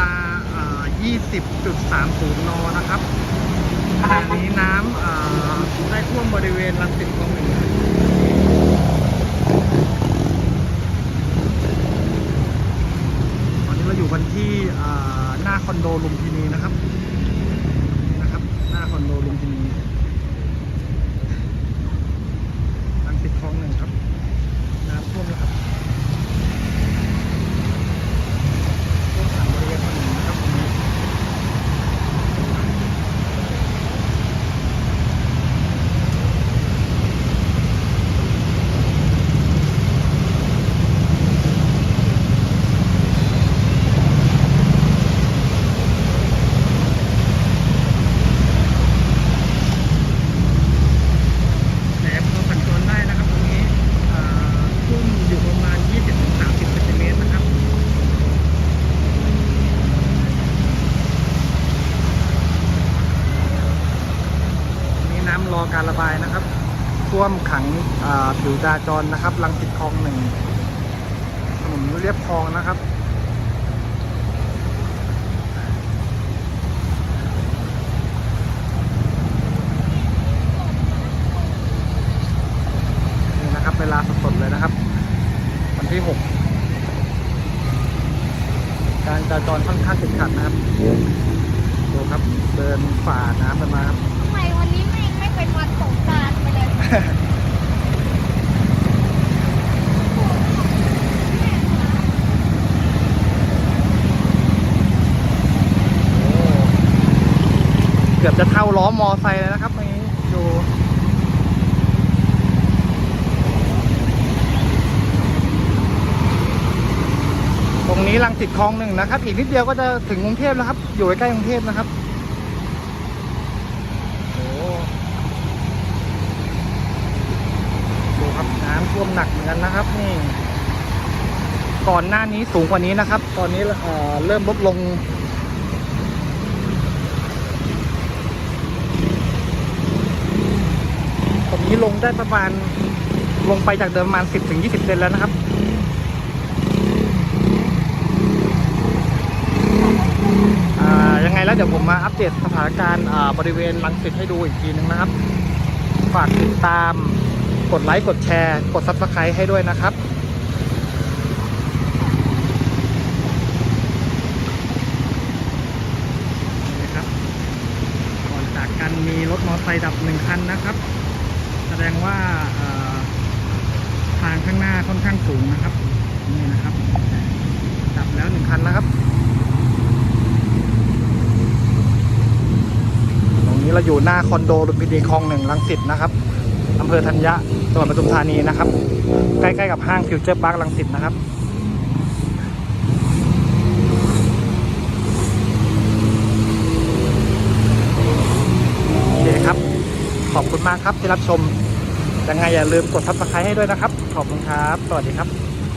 20.30 น นะครับ ขณะนี้น้ำได้ท่วมบริเวณลังสิตคลองหนึ่งตอนนี้เราอยู่กันที่หน้าคอนโดลุมพินีนะครับ นะครับ หน้าคอนโดลุมพินีรังสิตคลองหนึ่งครับ น้ำท่วมแล้วครับ ช่วงสามบริเวณถนนนะครับตรงนี้แต่พอสัญจรได้นะครับตรงนี้อ่าท่วมอยู่ประมาณ 20-30เซนติเมตรนะครับ นี่น้ำรอ การระบายนะครับ ท่วมขังผิวจราจรนะครับลังสิตคลองหนึ่งถนนเรียบคลองนะครับนี่นะครับเวลาสดๆเลยนะครับ วันที่หกการจราจรค่อนข้างติดขัดนะครับดูครับเดินฝ่าน้ำกันมาครับ เป็นวันสงกรารไปเลยเกือบจะเท่าล้อมอไซค์เลยนะครับตรงนี้ดูตรงนี้ลังสิตคลองหนึ่งนะครับอีกนิดเดียวก็จะถึงกรุงเทพแล้วครับ อยู่ใกล้กรุงเทพนะครับโอ้ดูครับน้ำ ท่วมหนักเหมือนกันนะครับนี่ก่อนหน้านี้สูงกว่านี้นะครับ ตอนนี้เเริ่มลดลง ตรงนี้ลงได้ประมาณลงไปจากเดิมประมาณ 10ถึง20 เซนแล้วนะครับยังไงแล้วเดี๋ยวผมมาอัปเดตสถานการณ์บริเวณลังสิตให้ดูอีกทีนึงนะครับ ฝากติดตาม กดไลค์ กดแชร์ กดซับสไครต์ให้ด้วยนะครับนี่ครับ ก่อนจากกันมีรถมอเตอร์ไซค์ดับหนึ่งคันนะครับ แสดงว่าทางข้างหน้าค่อนข้างสูงนะครับ นี่นะครับ ดับแล้วหนึ่งคันนะครับ ตรงนี้เราอยู่หน้าคอนโดลุมพินีคลองหนึ่งลังสิตนะครับ อำเภอธัญญะจังหวัดปทุมธานีนะครับ ใกล้ๆกับห้างฟิวเจอร์พาร์คลังสิตนะครับโอเคครับ ขอบคุณมากครับที่รับชมยังไงอย่าลืมกดซับสไครต์ให้ด้วยนะครับ ขอบคุณครับ สวัสดีครับ